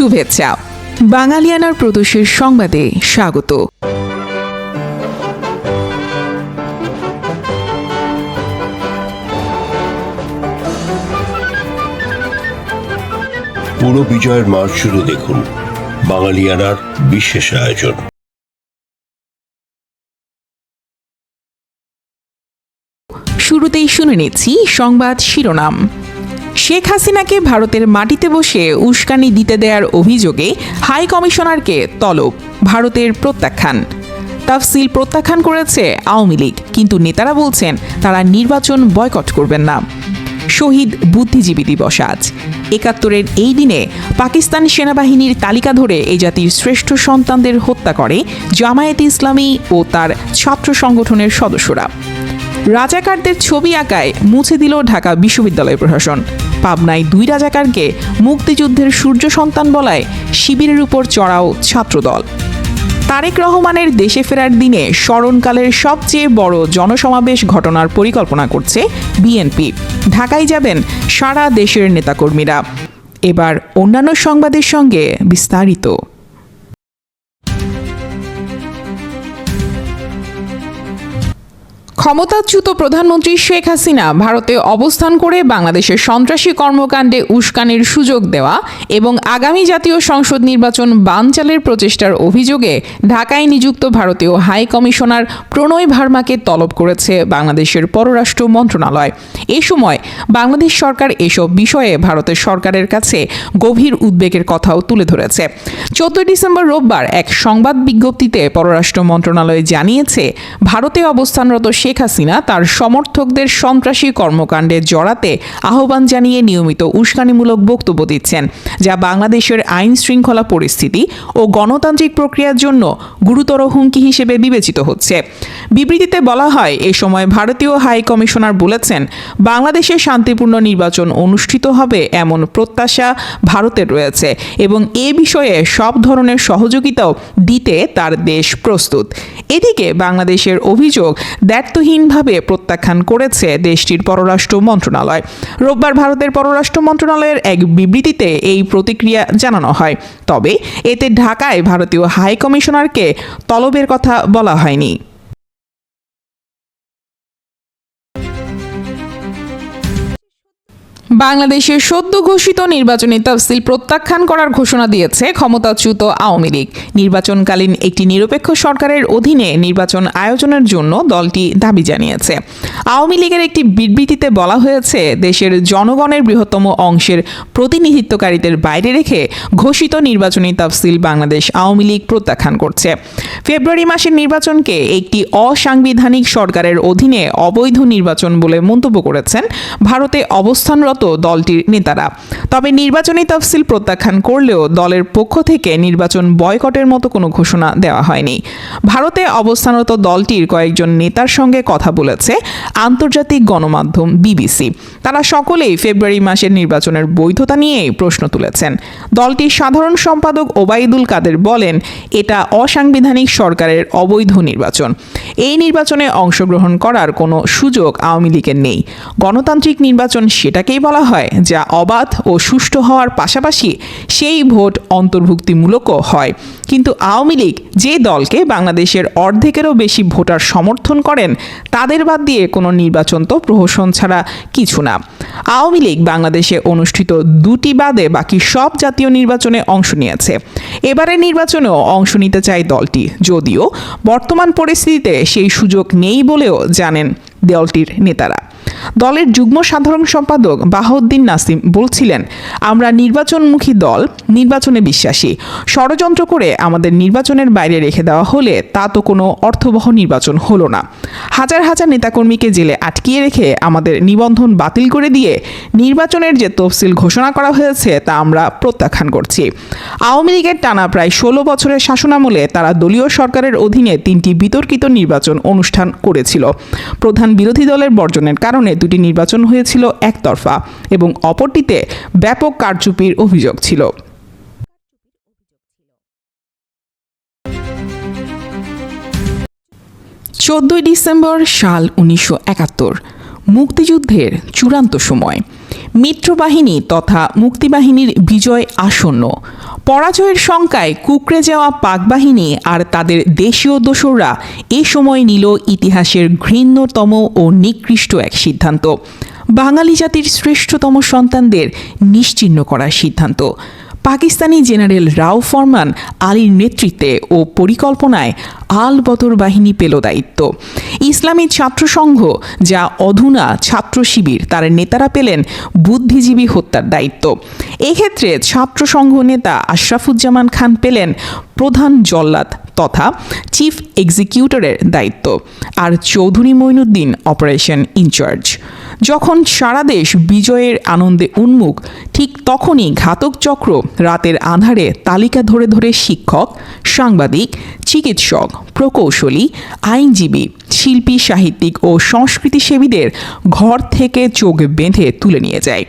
শুভেচ্ছা। বাঙালিয়ানার প্রদোষের সংবাদে স্বাগত। পুরো বিজয়ের মাস শুরু দেখুন বাঙালিয়ানার বিশেষ আয়োজন। শুরুতেই শুনে নিচ্ছি সংবাদ শিরোনাম। শেখ হাসিনাকে ভারতের মাটিতে বসে উস্কানি দিতে দেওয়ার অভিযোগে হাই কমিশনারকে তলব, ভারতের প্রত্যাখ্যান। তাফসিল প্রত্যাখ্যান করেছে আওয়ামী লীগ, কিন্তু নেতারা বলছেন তারা নির্বাচন বয়কট করবেন না। শহীদ বুদ্ধিজীবী দিবস আজ। একাত্তরের এই দিনে পাকিস্তান সেনাবাহিনীর তালিকা ধরে এই জাতির শ্রেষ্ঠ সন্তানদের হত্যা করে জামায়াতে ইসলামী ও তার ছাত্র সংগঠনের সদস্যরা। রাজাকারদের ছবি আঁকায় মুছে দিল ঢাকা বিশ্ববিদ্যালয় প্রশাসন। পাবনায় দুই রাজাকারকে মুক্তিযুদ্ধের সূর্য সন্তান বলায় শিবিরের উপর চড়াও ছাত্রদল। তারেক রহমানের দেশে ফেরার দিনে স্মরণকালের সবচেয়ে বড় জনসমাবেশ ঘটনার পরিকল্পনা করছে বিএনপি। ঢাকায় যাবেন সারা দেশের নেতাকর্মীরা। এবার অন্যান্য সংবাদের সঙ্গে বিস্তারিত। ক্ষমতাচ্যুত প্রধানমন্ত্রী শেখ হাসিনা ভারতে অবস্থান করে বাংলাদেশের সন্ত্রাসী কর্মকাণ্ডে উস্কানির সুযোগ দেওয়া এবং আগামী জাতীয় সংসদ নির্বাচন বানচালের প্রচেষ্টার অভিযোগে ঢাকায় নিযুক্ত ভারতীয় হাই কমিশনার প্রণয় ভার্মাকে তলব করেছে বাংলাদেশের পররাষ্ট্র মন্ত্রণালয়। এ সময় বাংলাদেশ সরকার এসব বিষয়ে ভারতের সরকারের কাছে গভীর উদ্বেগের কথাও তুলে ধরেছে। চোদ্দই ডিসেম্বর রোববার এক সংবাদ বিজ্ঞপ্তিতে পররাষ্ট্র মন্ত্রণালয় জানিয়েছে, ভারতে অবস্থানরত শেখ হাসিনা তার সমর্থকদের সন্ত্রাসী কর্মকাণ্ডে জড়াতে আহ্বান জানিয়ে নিয়মিত উস্কানিমূলক বক্তব্য দিচ্ছেন, যা বাংলাদেশের আইন শৃঙ্খলা পরিস্থিতি ও গণতান্ত্রিক প্রক্রিয়ার জন্য গুরুতর হুমকি হিসেবে বিবেচিত হচ্ছে। বিবৃতিতে বলা হয়, এ সময় ভারতীয় হাই কমিশনার বলেছেন, বাংলাদেশে শান্তিপূর্ণ নির্বাচন অনুষ্ঠিত হবে এমন প্রত্যাশা ভারতের রয়েছে এবং এ বিষয়ে সব ধরনের সহযোগিতাও দিতে তার দেশ প্রস্তুত। এদিকে বাংলাদেশের অভিযোগ দায়িত্বহীনভাবে প্রত্যাখ্যান করেছে দেশটির পররাষ্ট্র মন্ত্রণালয়। রোববার ভারতের পররাষ্ট্র মন্ত্রণালয়ের এক বিবৃতিতে এই প্রতিক্রিয়া জানানো হয়। তবে এতে ঢাকায় ভারতীয় হাই কমিশনারকে তলবের কথা বলা হয়নি। বাংলাদেশের সদ্য ঘোষিত নির্বাচনী তফসিল প্রত্যাখ্যান করার ঘোষণা দিয়েছে ক্ষমতাচ্যুত আওয়ামী লীগ। নির্বাচনকালীন একটি নিরপেক্ষ সরকারের অধীনে নির্বাচন আয়োজনের জন্য দলটি দাবি জানিয়েছে। আওয়ামী লীগের একটি বিবৃতিতে বলা হয়েছে, দেশের জনগণের বৃহত্তম অংশের প্রতিনিধিত্বকারীদের বাইরে রেখে ঘোষিত নির্বাচনী তফসিল বাংলাদেশ আওয়ামী লীগ প্রত্যাখ্যান করছে। ফেব্রুয়ারি মাসের নির্বাচনকে একটি অসাংবিধানিক সরকারের অধীনে অবৈধ নির্বাচন বলে মন্তব্য করেছেন। ভারতে অবস্থানরত দলটির নেতারা। তবে নির্বাচনী তফসিল প্রত্যাখ্যান করলেও দলের পক্ষ থেকে নির্বাচন বয়কটের মতো কোনো ঘোষণা দেওয়া হয়নি। ভারতে অবস্থানরত দলটির কয়েকজন নেতার সঙ্গে কথা বলেছে আন্তর্জাতিক গণমাধ্যম বিবিসি। তারা সকলেই ফেব্রুয়ারি মাসের নির্বাচনের বৈধতা নিয়েই প্রশ্ন তুলেছেন। দলটির সাধারণ সম্পাদক ওবায়দুল কাদের বলেন, এটা অসাংবিধানিক সরকারের অবৈধ নির্বাচন। এই নির্বাচনে অংশগ্রহণ করার কোনো সুযোগ আওয়ামী লীগের নেই। গণতান্ত্রিক নির্বাচন সেটাকেই বলা হয়, যা অবাধ ও সুষ্ঠু হওয়ার পাশাপাশি সেই ভোট অন্তর্ভুক্তিমূলকও হয়। কিন্তু আওয়ামী লীগ যে দলকে বাংলাদেশের অর্ধেকেরও বেশি ভোটার সমর্থন করেন, তাদের বাদ দিয়ে কোনো নির্বাচন তো প্রহসন ছাড়া কিছু না। আওয়ামী লীগ বাংলাদেশে অনুষ্ঠিত দুটি বাদে বাকি সব জাতীয় নির্বাচনে অংশ নিয়েছে। এবারের নির্বাচনেও অংশ নিতে চায় দলটি, যদিও বর্তমান পরিস্থিতিতে সেই সুযোগ নেই বলেও জানেন দলটির নেতারা। দলের যুগ্ম সাধারণ সম্পাদক বাহাউদ্দিন নাসিম বলছিলেন, আমরা নির্বাচনমুখী দল, নির্বাচনে বিশ্বাসী। ষড়যন্ত্র করে আমাদের নির্বাচনের বাইরে রেখে দেওয়া হলে তা তো কোনো অর্থবহ নির্বাচন হলো না। হাজার হাজার নেতাকর্মীকে জেলে আটকিয়ে রেখে আমাদের নিবন্ধন বাতিল করে দিয়ে নির্বাচনের যে তফসিল ঘোষণা করা হয়েছে তা আমরা প্রত্যাখ্যান করছি। আওয়ামী লীগের টানা প্রায় ষোলো বছরের শাসনামলে তারা দলীয় সরকারের অধীনে তিনটি বিতর্কিত নির্বাচন অনুষ্ঠান করেছিল। প্রধান বিরোধী দলের বর্জনের কারণে দুটি নির্বাচন হয়েছিল একতরফা এবং অপরটিতে ব্যাপক কারচুপির অভিযোগ ছিল। চোদ্দই ডিসেম্বর সাল উনিশশো একাত্তর, মুক্তিযুদ্ধের চূড়ান্ত সময়। মিত্রবাহিনী তথা মুক্তিবাহিনীর বিজয় আসন্ন। পরাজয়ের শঙ্কায় কুকড়ে যাওয়া পাকবাহিনী আর তাদের দেশীয় দোসররা এ সময় নিল ইতিহাসের ঘৃণ্যতম ও নিকৃষ্ট এক সিদ্ধান্ত। বাঙালি জাতির শ্রেষ্ঠতম সন্তানদের নিশ্চিহ্ন করার সিদ্ধান্ত। পাকিস্তানি জেনারেল রাও ফরমান আলীর নেতৃত্বে ও পরিকল্পনায় আল বদর বাহিনী পেল দায়িত্ব। ইসলামী ছাত্র সংঘ, যা অধুনা ছাত্র শিবির, তার নেতারা পেলেন বুদ্ধিজীবী হত্যার দায়িত্ব। এক্ষেত্রে ছাত্র সংঘ নেতা আশরাফুজ্জামান খান পেলেন প্রধান জল্লাদ তথা চিফ এক্সিকিউটরের দায়িত্ব আর চৌধুরী মঈনুদ্দিন অপারেশন ইনচার্জ। যখন সারা দেশ বিজয়ের আনন্দে উন্মুখ, ঠিক তখনই ঘাতক চক্র রাতের আধারে তালিকা ধরে ধরে শিক্ষক, সাংবাদিক, চিকিৎসক, প্রকৌশলী, আইনজীবী শিল্পী, সাহিত্যিক ও সংস্কৃতিসেবীদের ঘর থেকে চোখ বেঁধে তুলে নিয়ে যায়।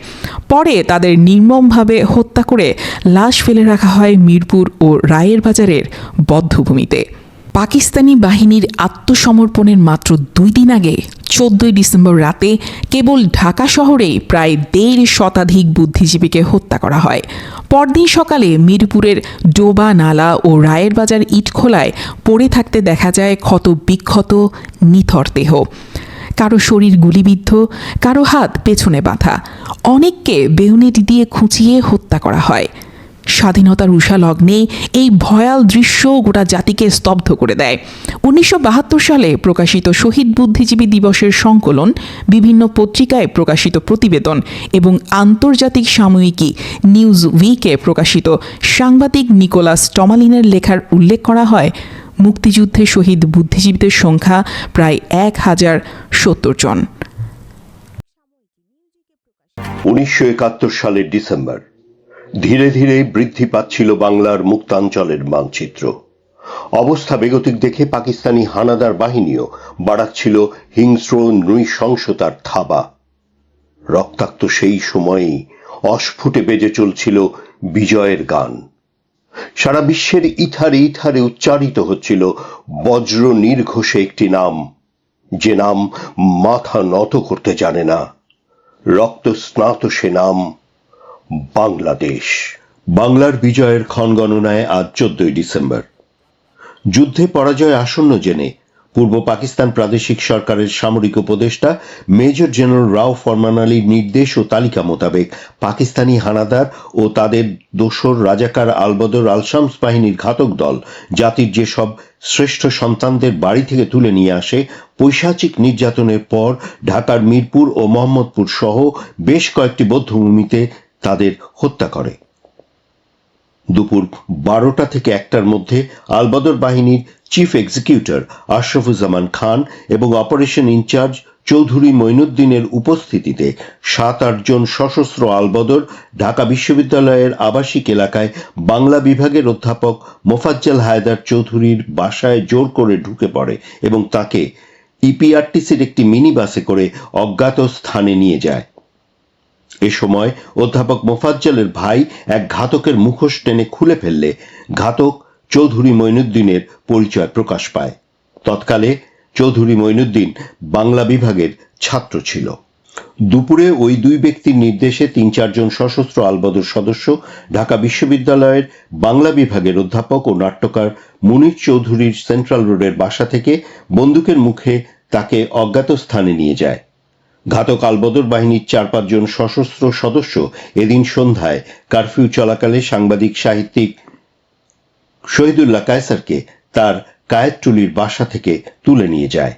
পরে তাদের নির্মমভাবে হত্যা করে লাশ ফেলে রাখা হয় মিরপুর ও রায়ের বাজারের বদ্ধভূমিতে। পাকিস্তানি বাহিনীর আত্মসমর্পণের মাত্র দুই দিন আগে চোদ্দই ডিসেম্বর রাতে কেবল ঢাকা শহরেই প্রায় দেড় শতাধিক বুদ্ধিজীবীকে হত্যা করা হয়। পরদিন সকালে মিরপুরের ডোবা নালা ও রায়ের বাজার ইটখোলায় পড়ে থাকতে দেখা যায় ক্ষত বিক্ষত, নিথর দেহ। কারও শরীর গুলিবিদ্ধ, কারও হাত পেছনে বাঁধা। অনেককে বেউনেট দিয়ে খুঁচিয়ে হত্যা করা হয়। স্বাধীনতার উষা লগ্নে এই ভয়াল দৃশ্য গোটা জাতিকে স্তব্ধ করে দেয়। উনিশশো বাহাত্তর সালে প্রকাশিত শহীদ বুদ্ধিজীবী দিবসের সংকলন বিভিন্ন পত্রিকায় প্রকাশিত প্রতিবেদন এবং আন্তর্জাতিক সাময়িকী নিউজ উইকে প্রকাশিত সাংবাদিক নিকোলাস টমালিনের লেখার উল্লেখ করা হয়, মুক্তিযুদ্ধে শহীদ বুদ্ধিজীবীদের সংখ্যা প্রায় এক হাজার সত্তর জন। উনিশশো একাত্তর সালের ডিসেম্বর। ধীরে ধীরে বৃদ্ধি পাচ্ছিল বাংলার মুক্তাঞ্চলের মানচিত্র। অবস্থা বেগতিক দেখে পাকিস্তানি হানাদার বাহিনীও বাড়াচ্ছিল হিংস্র নৃশংসতার থাবা। রক্তাক্ত সেই সময়েই অস্ফুটে বেজে চলছিল বিজয়ের গান। সারা বিশ্বের ইথারে ইথারে উচ্চারিত হচ্ছিল বজ্র নির্ঘোষে একটি নাম, যে নাম মাথা নত করতে জানে না। রক্ত স্নাত সে নাম বাংলাদেশ। বাংলার বিজয়ের ক্ষণগণনায় আজ চোদ্দই ডিসেম্বর। যুদ্ধে পরাজয় আসন্ন জেনে পূর্ব পাকিস্তান প্রাদেশিক সরকারের সামরিক উপদেষ্টা মেজর জেনারেল রাও ফরমান আলীর নির্দেশ ও তালিকা মোতাবেক পাকিস্তানি হানাদার ও তাদের দোসর রাজাকার আলবদর আলশামস বাহিনীর ঘাতক দল জাতির যেসব শ্রেষ্ঠ সন্তানদের বাড়ি থেকে তুলে নিয়ে আসে, পৈশাচিক নির্যাতনের পর ঢাকার মিরপুর ও মোহাম্মদপুর সহ বেশ কয়েকটি বৌদ্ধভূমিতে তাদের হত্যা করে। দুপুর বারোটা থেকে একটার মধ্যে আলবদর বাহিনীর চিফ এক্সিকিউটর আশরাফুজ্জামান খান এবং অপারেশন ইনচার্জ চৌধুরী মঈনুদ্দিনের উপস্থিতিতে সাত আটজন সশস্ত্র আলবদর ঢাকা বিশ্ববিদ্যালয়ের আবাসিক এলাকায় বাংলা বিভাগের অধ্যাপক মোফাজ্জল হায়দার চৌধুরীর বাসায় জোর করে ঢুকে পড়ে এবং তাকে ইপিআরটিসির একটি মিনি বাসে করে অজ্ঞাত স্থানে নিয়ে যায়। এ সময় অধ্যাপক মোফাজ্জলের ভাই এক ঘাতকের মুখোশ টেনে খুলে ফেললে ঘাতক চৌধুরী মঈনুদ্দিনের পরিচয় প্রকাশ পায়। তৎকালে চৌধুরী মঈনুদ্দিন বাংলা বিভাগের ছাত্র ছিল। দুপুরে ওই দুই ব্যক্তির নির্দেশে তিন চারজন সশস্ত্র আলবদর সদস্য ঢাকা বিশ্ববিদ্যালয়ের বাংলা বিভাগের অধ্যাপক ও নাট্যকার মুনির চৌধুরীর সেন্ট্রাল রোডের বাসা থেকে বন্দুকের মুখে তাকে অজ্ঞাত স্থানে নিয়ে যায়। ঘাতক আলবদর বাহিনীর চার পাঁচজন সশস্ত্র সদস্য এদিন সন্ধ্যায় কারফিউ চলাকালে সাংবাদিক সাহিত্যিক শহীদুল্লাহ কায়সারকে তার কায়েতটুলির বাসা থেকে তুলে নিয়ে যায়।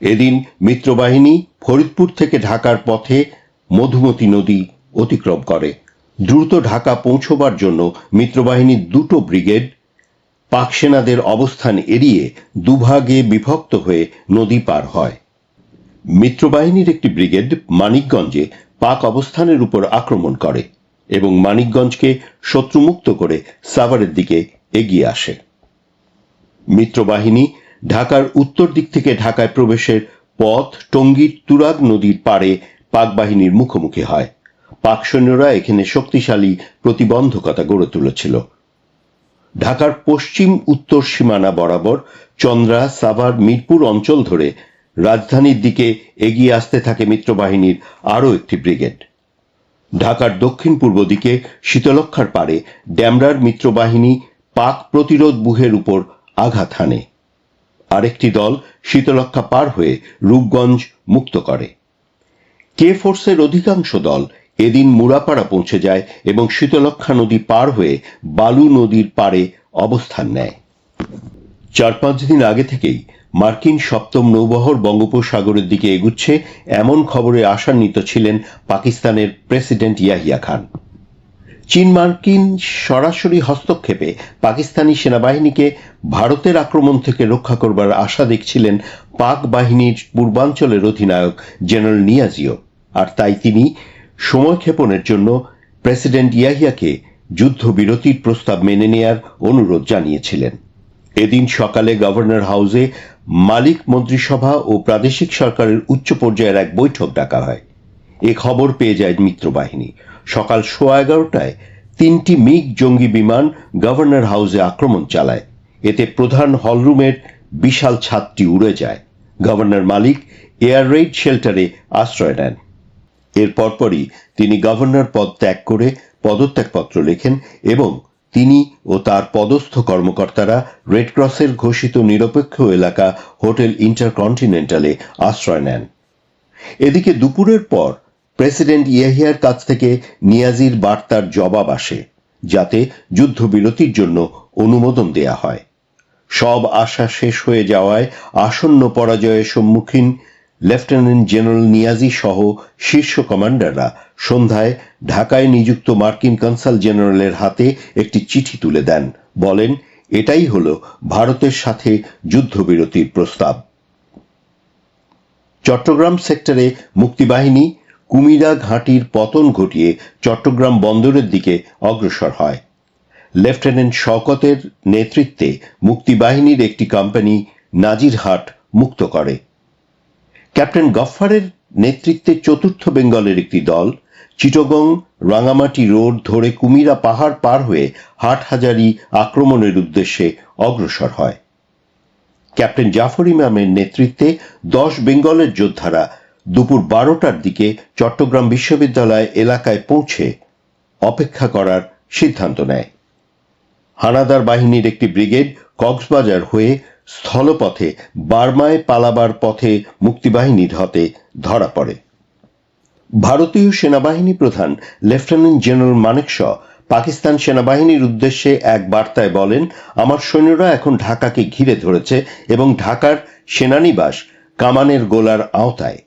এদিন মিত্রবাহিনী ফরিদপুর থেকে ঢাকার পথে মধুমতি নদী অতিক্রম করে। দ্রুত ঢাকা পৌঁছবার জন্য মিত্রবাহিনীর দুটো ব্রিগেড পাক সেনাদের অবস্থান এড়িয়ে দুভাগে বিভক্ত হয়ে নদী পার হয়। মিত্রবাহিনীর একটি ব্রিগেড মানিকগঞ্জে পাক অবস্থানের উপর আক্রমণ করে এবং মানিকগঞ্জকে শত্রুমুক্ত করে সাভারের দিকে এগিয়ে আসে। মিত্রবাহিনী ঢাকার উত্তর দিক থেকে ঢাকায় প্রবেশের পথ টঙ্গীর তুরাগ নদীর পাড়ে পাক বাহিনীর মুখোমুখি হয়। পাক সৈন্যরা এখানে শক্তিশালী প্রতিবন্ধকতা গড়ে তুলেছিল। ঢাকার পশ্চিম উত্তর সীমানা বরাবর চন্দ্রা, সাভার, মিরপুর অঞ্চল ধরে রাজধানীর দিকে এগিয়ে আসতে থাকে মিত্রবাহিনীর আরও একটি ব্রিগেড। ঢাকার দক্ষিণ পূর্ব দিকে শীতলক্ষার পারে ড্যামরার মিত্রবাহিনী পাক প্রতিরোধ বুহের উপর আঘাত হানে। আরেকটি দল শীতলক্ষা পার হয়ে রূপগঞ্জ মুক্ত করে। কে ফোর্সের অধিকাংশ দল এদিন মুরাপাড়া পৌঁছে যায় এবং শীতলক্ষা নদী পার হয়ে বালু নদীর পাড়ে অবস্থান নেয়। চার পাঁচ দিন আগে থেকেই মার্কিন সপ্তম নৌবহর বঙ্গোপসাগরের দিকে এগুচ্ছে এমন খবরে আশান্বিত ছিলেন পাকিস্তানের প্রেসিডেন্ট ইয়াহিয়া খান। চীন মার্কিন সরাসরি হস্তক্ষেপে পাকিস্তানি সেনাবাহিনীকে ভারতের আক্রমণ থেকে রক্ষা করবার আশা দেখছিলেন পাক বাহিনীর পূর্বাঞ্চলের অধিনায়ক জেনারেল নিয়াজিও। আর তাই তিনি সময় ক্ষেপণের জন্য প্রেসিডেন্ট ইয়াহিয়াকে যুদ্ধবিরতির প্রস্তাব মেনে নেয়ার অনুরোধ জানিয়েছিলেন। এদিন সকালে গভর্নর হাউসে মালিক মন্ত্রিসভা ও প্রাদেশিক সরকারের উচ্চ পর্যায়ের এক বৈঠক ডাকা হয়। এ খবর পেয়ে যায় মিত্রবাহিনী। সকাল সোয়া এগারোটায় তিনটি মিগ জঙ্গি বিমান গভর্নর হাউসে আক্রমণ চালায়। এতে প্রধান হলরুমের বিশাল ছাদটি উড়ে যায়। গভর্নর মালিক এয়ার রেড শেল্টারে আশ্রয় নেন। এর পরপরই তিনি গভর্নর পদ ত্যাগ করে পদত্যাগপত্র লেখেন এবং তিনি ও তার পদস্থ কর্মকর্তারা রেডক্রসের ঘোষিত নিরপেক্ষ এলাকা হোটেল ইন্টারকন্টিনেন্টালে আশ্রয় নেন। এদিকে দুপুরের পর প্রেসিডেন্ট ইয়াহিয়ার কাছ থেকে নিয়াজির বার্তার জবাব আসে, যাতে যুদ্ধবিরতির জন্য অনুমোদন দেয়া হয়। সব আশা শেষ হয়ে যাওয়ায় আসন্ন পরাজয়ের সম্মুখীন লেফটেন্যান্ট জেনারেল নিয়াজি সহ শীর্ষ কমান্ডাররা সন্ধ্যায় ঢাকায় নিযুক্ত মার্কিন কনসাল জেনারেলের হাতে একটি চিঠি তুলে দেন। বলেন, এটাই হল ভারতের সাথে যুদ্ধবিরতির প্রস্তাব। চট্টগ্রাম সেক্টরে মুক্তিবাহিনী কুমিরা ঘাঁটির পতন ঘটিয়ে চট্টগ্রাম বন্দরের দিকে অগ্রসর হয়। লেফটেন্যান্ট শওকতের নেতৃত্বে মুক্তিবাহিনীর একটি কোম্পানি নাজিরহাট মুক্ত করে। ক্যাপ্টেন গফফারের নেতৃত্বে চতুর্থ বেঙ্গলের একটি দল, চিটগং রাঙামাটি রোড ধরে কুমিরা পাহাড় পার হয়ে হাটহাজারি আক্রমণের উদ্দেশ্যে অগ্রসর হয়। ক্যাপ্টেন জাফর ইমামের নেতৃত্বে দশ বেঙ্গলের যোদ্ধারা দুপুর বারোটার দিকে চট্টগ্রাম বিশ্ববিদ্যালয় এলাকায় পৌঁছে অপেক্ষা করার সিদ্ধান্ত নেয়। হানাদার বাহিনীর একটি ব্রিগেড কক্সবাজার হয়ে স্থলপথে, বার্মায় পালাবার পথে মুক্তিবাহিনীর হাতে ধরা পড়ে। ভারতীয় সেনাবাহিনী প্রধান লেফটেন্যান্ট জেনারেল মানেক শ পাকিস্তান সেনাবাহিনীর উদ্দেশ্যে এক বার্তায় বলেন, আমার সৈন্যরা এখন ঢাকাকে ঘিরে ধরেছে এবং ঢাকার সেনানিবাস কামানের গোলার আওতায়।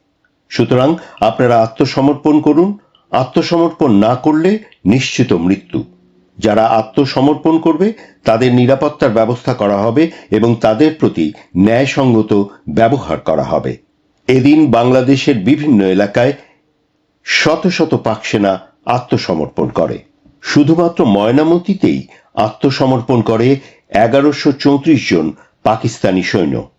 সুতরাং আপনারা আত্মসমর্পণ করুন। আত্মসমর্পণ না করলে নিশ্চিত মৃত্যু। যারা আত্মসমর্পণ করবে, তাদের নিরাপত্তার ব্যবস্থা করা হবে এবং তাদের প্রতি ন্যায়সঙ্গত ব্যবহার করা হবে। এদিন বাংলাদেশের বিভিন্ন এলাকায় শত শত পাক সেনা আত্মসমর্পণ করে। শুধুমাত্র ময়নামতিতেই আত্মসমর্পণ করে এগারোশো চৌত্রিশ জন পাকিস্তানি সৈন্য।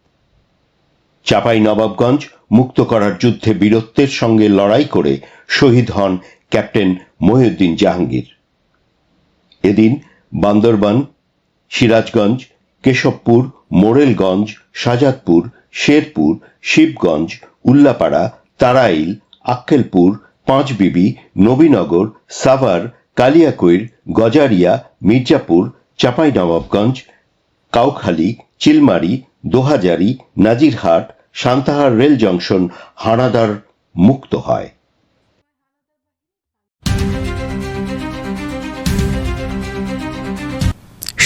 চাপাই নবাবগঞ্জ মুক্ত করার যুদ্ধে বীরত্বের সঙ্গে লড়াই করে শহীদ হন ক্যাপ্টেন মহিউদ্দিন জাহাঙ্গীর। এদিন বান্দরবান, সিরাজগঞ্জ, কেশবপুর, মোরেলগঞ্জ শাজাদপুর শেরপুর, শিবগঞ্জ, উল্লাপাড়া, তারাইল, আক্কেলপুর, পাঁচবিবি, নবীনগর, সাভার কালিয়াকৈর গজারিয়া, মির্জাপুর, চাঁপাইনবাবগঞ্জ, কাউখালী, চিলমারি, দোহাজারি, নাজিরহাট, সান্তাহার রেল জংশন হানাদার মুক্ত হয়।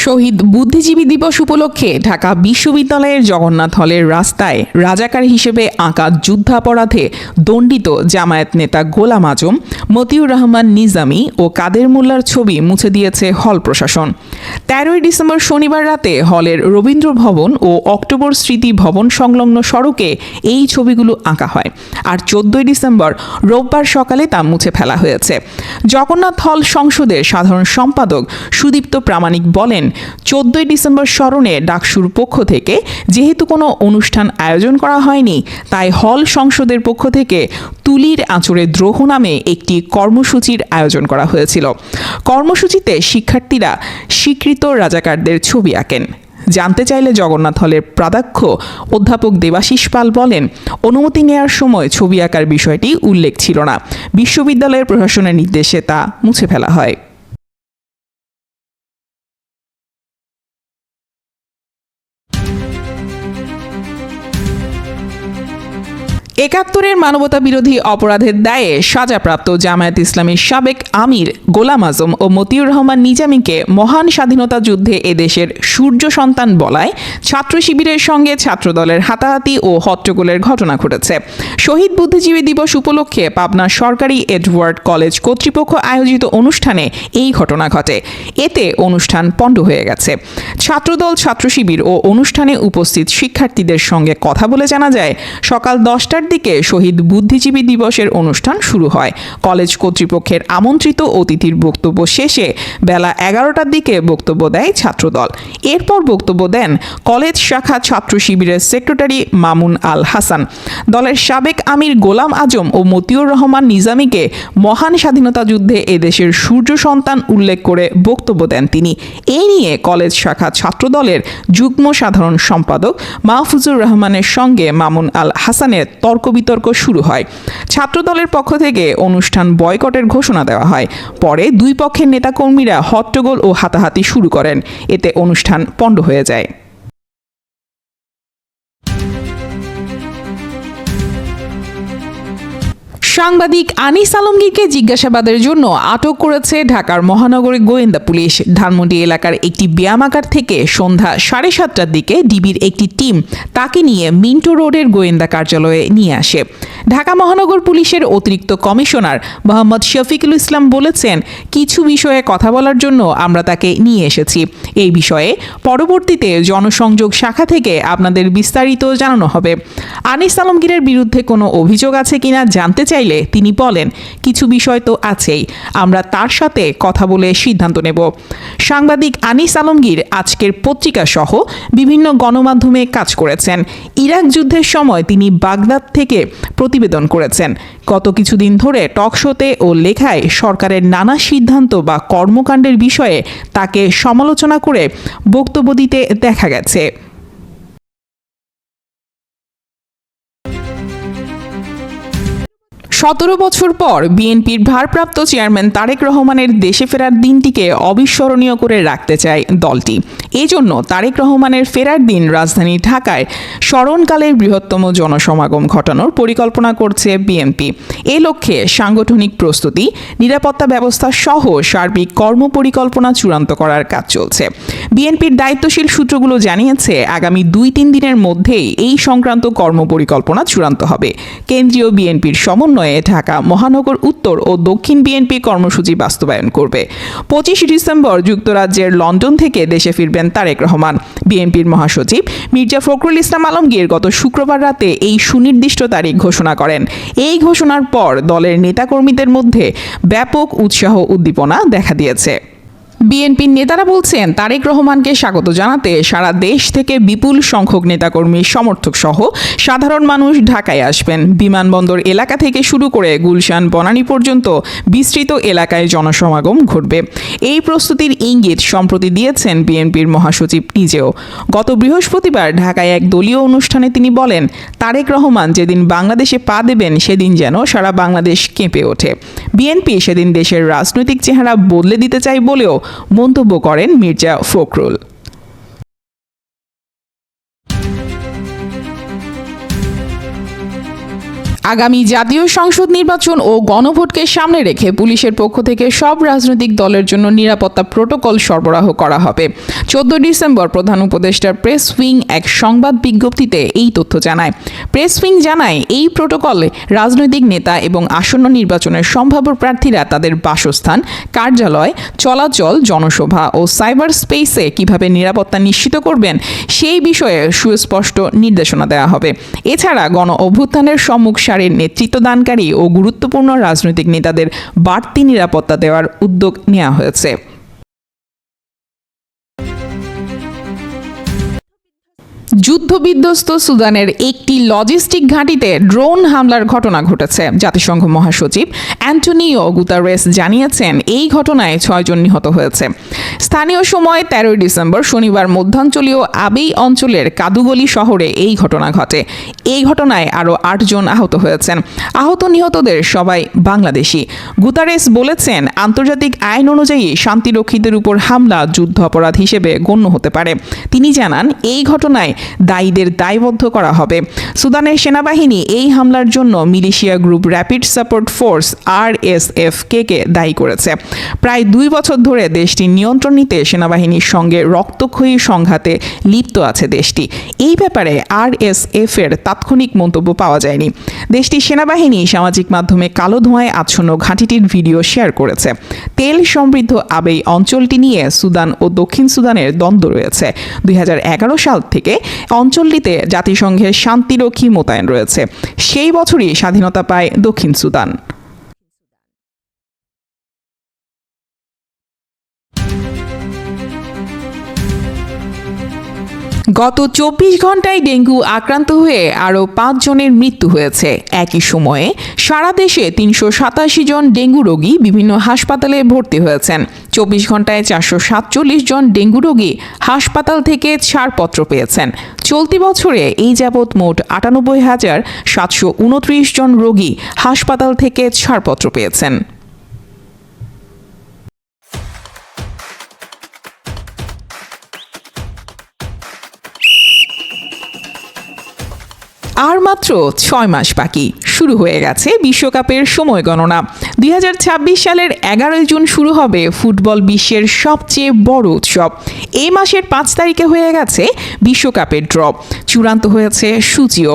শহীদ বুদ্ধিজীবী দিবস উপলক্ষে ঢাকা বিশ্ববিদ্যালয়ের জগন্নাথ হলের রাস্তায় রাজাকার হিসেবে আঁকা যুদ্ধাপরাধে দণ্ডিত জামায়াত নেতা গোলাম আজম, মতিউর রহমান নিজামি ও কাদের মোল্লার ছবি মুছে দিয়েছে হল প্রশাসন। তেরোই ডিসেম্বর শনিবার রাতে হলের রবীন্দ্র ভবন ও অক্টোবর স্মৃতি ভবন সংলগ্ন সড়কে এই ছবিগুলো আঁকা হয়। আর চোদ্দই ডিসেম্বর রোববার সকালে তা মুছে ফেলা হয়েছে। জগন্নাথ হল সংসদের সাধারণ সম্পাদক সুদীপ্ত প্রামাণিক বলেন চোদ্দই ডিসেম্বর স্মরণে ডাকসুর পক্ষ থেকে যেহেতু কোনো অনুষ্ঠান আয়োজন করা হয়নি, তাই হল সংসদের পক্ষ থেকে তুলির আঁচড়ে দ্রোহ নামে একটি কর্মসূচির আয়োজন করা হয়েছিল। কর্মসূচিতে শিক্ষার্থীরা স্বীকৃত রাজাকারদের ছবি আঁকেন। জানতে চাইলে জগন্নাথ হলের প্রাধ্যক্ষ অধ্যাপক দেবাশিস পাল বলেন, অনুমতি নেওয়ার সময় ছবি আঁকার বিষয়টি উল্লেখ ছিল না। বিশ্ববিদ্যালয়ের প্রশাসনের নির্দেশে তা মুছে ফেলা হয়। একাত্তরের মানবতা বিরোধী অপরাধের দায়ে সাজাপ্রাপ্ত জামায়াত ইসলামীর সাবেক আমির গোলাম আজম ও মতিউর রহমান নিজামীকে মহান স্বাধীনতা যুদ্ধে এদেশের সূর্য সন্তান বলায় ছাত্র শিবিরের সঙ্গে ছাত্রদলের হাতাহাতি ও হট্টগোলের ঘটনা ঘটেছে। শহীদ বুদ্ধিজীবী দিবস উপলক্ষে পাবনা সরকারি এডওয়ার্ড কলেজ কর্তৃপক্ষ আয়োজিত অনুষ্ঠানে এই ঘটনা ঘটে। এতে অনুষ্ঠান পণ্ড হয়ে গেছে। ছাত্রদল, ছাত্র শিবির ও অনুষ্ঠানে উপস্থিত শিক্ষার্থীদের সঙ্গে কথা বলে জানা যায়, সকাল দশটার দিকে শহীদ বুদ্ধিজীবী দিবসের অনুষ্ঠান শুরু হয়। কলেজ কর্তৃপক্ষের আমন্ত্রিত অতিথির বক্তব্য শেষে বেলা এগারোটার দিকে বক্তব্য দেয় ছাত্রদল। এরপর বক্তব্য দেন কলেজ শাখা ছাত্র শিবিরের সেক্রেটারি মামুন আল হাসান। দলের সাবেক আমির গোলাম আজম ও মতিউর রহমান নিজামীকে মহান স্বাধীনতা যুদ্ধে এদেশের সূর্য সন্তান উল্লেখ করে বক্তব্য দেন তিনি। এই নিয়ে কলেজ শাখা ছাত্রদলের যুগ্ম সাধারণ সম্পাদক মাহফুজুর রহমানের সঙ্গে মামুন আল হাসানের তর্ক বিতর্ক শুরু হয়। ছাত্রদলের পক্ষ থেকে অনুষ্ঠান বয়কটের ঘোষণা দেওয়া হয়। পরে দুই পক্ষের নেতাকর্মীরা হট্টগোল ও হাতাহাতি শুরু করেন। এতে অনুষ্ঠান পণ্ড হয়ে যায়। সাংবাদিক আনিস আলমগীরকে জিজ্ঞাসাবাদের জন্য আটক করেছে ঢাকার মহানগরী গোয়েন্দা পুলিশ। ধানমন্ডি এলাকার একটি ব্যায়ামাগার থেকে সন্ধ্যা সাড়ে সাতটার দিকে ডিবির একটি টিম তাকে নিয়ে মিন্টো রোডের গোয়েন্দা কার্যালয়ে নিয়ে আসে। ঢাকা মহানগর পুলিশের অতিরিক্ত কমিশনার মোহাম্মদ শফিকুল ইসলাম বলেছেন, কিছু বিষয়ে কথা বলার জন্য আমরা তাকে নিয়ে এসেছি। এই বিষয়ে পরবর্তীতে জনসংযোগ শাখা থেকে আপনাদের বিস্তারিত জানানো হবে। আনিস আলমগীরের বিরুদ্ধে কোনো অভিযোগ আছে কিনা জানতে চাইলে তিনি বলেন, কিছু বিষয় তো আছেই, আমরা তার সাথে কথা বলে সিদ্ধান্ত নেব। সাংবাদিক আনিস আলমগীর আজকের পত্রিকা সহ বিভিন্ন গণমাধ্যমে কাজ করেছেন। ইরাক যুদ্ধের সময় তিনি বাগদাদ থেকে প্রতিবেদন করেছেন। গত কিছুদিন ধরে টকশোতে ও লেখায় সরকারের নানা সিদ্ধান্ত বা কর্মকাণ্ডের বিষয়ে তাকে সমালোচনা করে বক্তব্য দিতে দেখা গেছে। সতেরো বছর পর বিএনপির ভারপ্রাপ্ত চেয়ারম্যান তারেক রহমানের দেশে ফেরার দিনটিকে অবিস্মরণীয় করে রাখতে চায় দলটি। এজন্য তারেক রহমানের ফেরার দিন রাজধানী ঢাকায় স্মরণকালের বৃহত্তম জনসমাগম ঘটানোর পরিকল্পনা করছে বিএনপি। এ লক্ষ্যে সাংগঠনিক প্রস্তুতি, নিরাপত্তা ব্যবস্থা সহ সার্বিক কর্মপরিকল্পনা চূড়ান্ত করার কাজ চলছে। বিএনপির দায়িত্বশীল সূত্রগুলো জানিয়েছে, আগামী দুই তিন দিনের মধ্যেই এই সংক্রান্ত কর্মপরিকল্পনা চূড়ান্ত হবে। কেন্দ্রীয় বিএনপির সমন্বয়ে ঢাকা, মহানগর উত্তর ও দক্ষিণ বিএনপি কর্মসূচি বাস্তবায়ন করবে। পঁচিশ ডিসেম্বর যুক্তরাজ্যের লন্ডন থেকে দেশে ফিরবেন তারেক রহমান। বিএনপির মহাসচিব মির্জা ফখরুল ইসলাম আলমগীর গত শুক্রবার রাতে এই সুনির্দিষ্ট তারিখ ঘোষণা করেন। এই ঘোষণার পর দলের নেতাকর্মীদের মধ্যে ব্যাপক উৎসাহ উদ্দীপনা দেখা দিয়েছে। বিএনপির নেতারা বলছেন, তারেক রহমানকে স্বাগত জানাতে সারা দেশ থেকে বিপুল সংখ্যক নেতাকর্মী, সমর্থক সহ সাধারণ মানুষ ঢাকায় আসবেন। বিমানবন্দর এলাকা থেকে শুরু করে গুলশান, বনানী পর্যন্ত বিস্তৃত এলাকায় জনসমাগম ঘটবে। এই প্রস্তুতির ইঙ্গিত সম্প্রতি দিয়েছেন বিএনপির মহাসচিব নিজেও। গত বৃহস্পতিবার ঢাকায় এক দলীয় অনুষ্ঠানে তিনি বলেন, তারেক রহমান যেদিন বাংলাদেশে পা দেবেন, সেদিন যেন সারা বাংলাদেশ কেঁপে ওঠে। বিএনপি সেদিন দেশের রাজনৈতিক চেহারা বদলে দিতে চায় বলেও মন্তব্য করেন মির্জা ফখরুল। আগামী জাতীয় সংসদ নির্বাচন ও গণভোটকে সামনে রেখে পুলিশের পক্ষ থেকে সব রাজনৈতিক দলের জন্য নিরাপত্তা প্রোটোকল সরবরাহ করা হবে। চোদ্দ ডিসেম্বর প্রধান উপদেষ্টার প্রেস উইং এক সংবাদ বিজ্ঞপ্তিতে এই তথ্য জানায়। প্রেস উইং জানায়, এই প্রোটোকলে রাজনৈতিক নেতা এবং আসন্ন নির্বাচনের সম্ভাব্য প্রার্থীরা তাদের বাসস্থান, কার্যালয়, চলাচল, জনসভা ও সাইবার স্পেসে কীভাবে নিরাপত্তা নিশ্চিত করবেন, সেই বিষয়ে সুস্পষ্ট নির্দেশনা দেওয়া হবে। এছাড়া গণ অভ্যুত্থানের সম্মুখ সারির নেতৃত্বদানকারী ও গুরুত্বপূর্ণ রাজনৈতিক নেতাদের বাড়তি নিরাপত্তা দেওয়ার উদ্যোগ নেওয়া হয়েছে। যুদ্ধবিধ্বস্ত সুদানের একটি লজিস্টিক ঘাঁটিতে ড্রোন হামলার ঘটনা ঘটেছে। জাতিসংঘ মহাসচিব অ্যান্টনিও গুতারেস জানিয়েছেন, এই ঘটনায় ছয়জন নিহত হয়েছে। স্থানীয় সময় তেরোই ডিসেম্বর শনিবার মধ্যাঞ্চলীয় আবেই অঞ্চলের কাদুগলি শহরে এই ঘটনা ঘটে। এই ঘটনায় আরও আটজন আহত হয়েছেন। আহত নিহতদের সবাই বাংলাদেশি। গুতারেস বলেছেন, আন্তর্জাতিক আইন অনুযায়ী শান্তিরক্ষীদের উপর হামলা যুদ্ধ অপরাধ হিসেবে গণ্য হতে পারে। তিনি জানান, এই ঘটনায় দায়ীদের দায়বদ্ধ করা হবে। সুদানের সেনাবাহিনী এই হামলার জন্য militia group rapid support force R S F কে দায়ী করেছে। প্রায় দুই বছর ধরে দেশটি নিয়ন্ত্রণ নিতে সেনাবাহিনীর সঙ্গে রক্তক্ষয়ী সংঘাতে লিপ্ত আছে দেশটি। এই ব্যাপারে আর এস এফ এর তাৎক্ষণিক মন্তব্য পাওয়া যায়নি। দেশটির সেনাবাহিনী সামাজিক মাধ্যমে কালো ধোঁয়ায় আচ্ছন্ন ঘাঁটিটির ভিডিও শেয়ার করেছে। তেল সমৃদ্ধ আবেই অঞ্চলটি নিয়ে সুদান ও দক্ষিণ সুদানের দ্বন্দ্ব রয়েছে। দুই হাজার এগারো সাল থেকে অঞ্চলটিতে জাতিসংঘের শান্তিরক্ষী মোতায়েন রয়েছে। সেই বছরই স্বাধীনতা পায় দক্ষিণ সুদান। গত চব্বিশ ঘন্টায় ডেঙ্গু আক্রান্ত হয়ে আরও পাঁচজনের মৃত্যু হয়েছে। একই সময়ে সারা দেশে তিনশো সাতাশি জন ডেঙ্গু রোগী বিভিন্ন হাসপাতালে ভর্তি হয়েছেন। চব্বিশ ঘন্টায় চারশো সাতচল্লিশ জন ডেঙ্গু রোগী হাসপাতাল থেকে ছাড়পত্র পেয়েছেন। চলতি বছরে এই যাবৎ মোট আটানব্বই হাজার সাতশো উনত্রিশ জন রোগী হাসপাতাল থেকে ছাড়পত্র পেয়েছেন। আর মাত্র ছয় মাস বাকি। শুরু হয়ে গেছে বিশ্বকাপের সময় গণনা। দুই হাজার ছাব্বিশ সালের এগারোই জুন শুরু হবে ফুটবল বিশ্বের সবচেয়ে বড় উৎসব। এ মাসের পাঁচ তারিখে হয়ে গেছে বিশ্বকাপের ড্র। চূড়ান্ত হয়েছে সূচিও।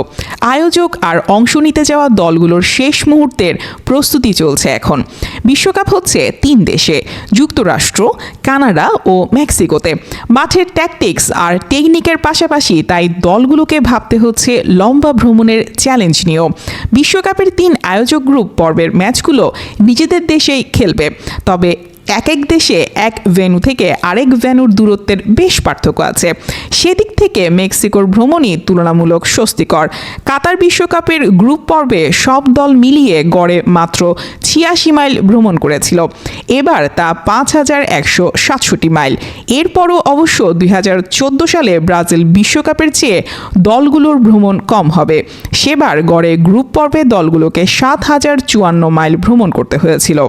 আয়োজক আর অংশ নিতে যাওয়া দলগুলোর শেষ মুহূর্তের প্রস্তুতি চলছে এখন। বিশ্বকাপ হচ্ছে তিন দেশে, যুক্তরাষ্ট্র, কানাডা ও মেক্সিকোতে। মাঠের ট্যাকটিক্স আর টেকনিকের পাশাপাশি তাই দলগুলোকে ভাবতে হচ্ছে লম্বা ভ্রমণের চ্যালেঞ্জ নিয়েও। বিশ্বকাপের তিন আয়োজক গ্রুপ পর্বের ম্যাচগুলো নিজেদের দেশেই খেলবে। তবে এক এক দেশে এক ভেন্যু থেকে আরেক ভেনুর দূরত্বের বেশ পার্থক্য আছে। সেদিক থেকে মেক্সিকোর ভ্রমণই তুলনামূলক স্বস্তিকর। কাতার বিশ্বকাপের গ্রুপ পর্বে সব দল মিলিয়ে গড়ে মাত্র ছিয়াশি মাইল ভ্রমণ করেছিল। এবার তা পাঁচ হাজার একশো সাতষট্টি মাইল। এরপরও অবশ্য দুই হাজার চোদ্দ সালে ব্রাজিল বিশ্বকাপের চেয়ে দলগুলোর ভ্রমণ কম হবে। সেবার গড়ে গ্রুপ পর্বে দলগুলোকে সাত হাজার চুয়ান্ন মাইল ভ্রমণ করতে হয়েছিল।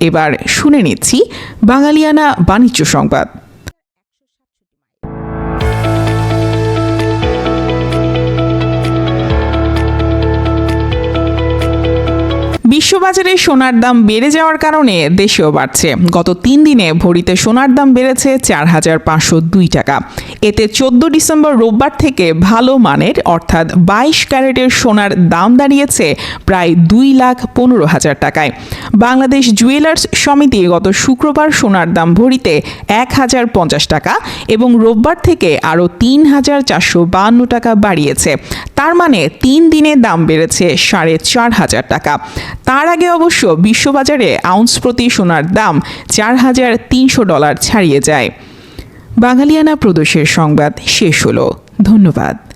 এবার শুনে নিচ্ছি বাঙালিয়ানা বাণিজ্য সংবাদ। বিশ্ববাজারে সোনার দাম বেড়ে যাওয়ার কারণে দেশেও বাড়ছে। গত তিন দিনে ভরিতে সোনার দাম বেড়েছে চার হাজার পাঁচশো দুই টাকা। এতে চোদ্দ ডিসেম্বর রোববার থেকে ভালো মানের, অর্থাৎ বাইশ ক্যারেটের সোনার দাম দাঁড়িয়েছে প্রায় দুই লাখ পনেরো হাজার টাকায়। বাংলাদেশ জুয়েলার্স সমিতি গত শুক্রবার সোনার দাম ভরিতে এক হাজার পঞ্চাশ টাকা এবং রোববার থেকে আরও তিন হাজার চারশো বাহান্ন টাকা বাড়িয়েছে। তার মানে তিন দিনে দাম বেড়েছে সাড়ে চার হাজার টাকা। তার আগে অবশ্য বিশ্ববাজারে আউন্স প্রতি সোনার দাম চার হাজার তিনশো ডলার ছাড়িয়ে যায়। বাঙালিয়ানা প্রদেশের সংবাদ শেষ হলো। ধন্যবাদ।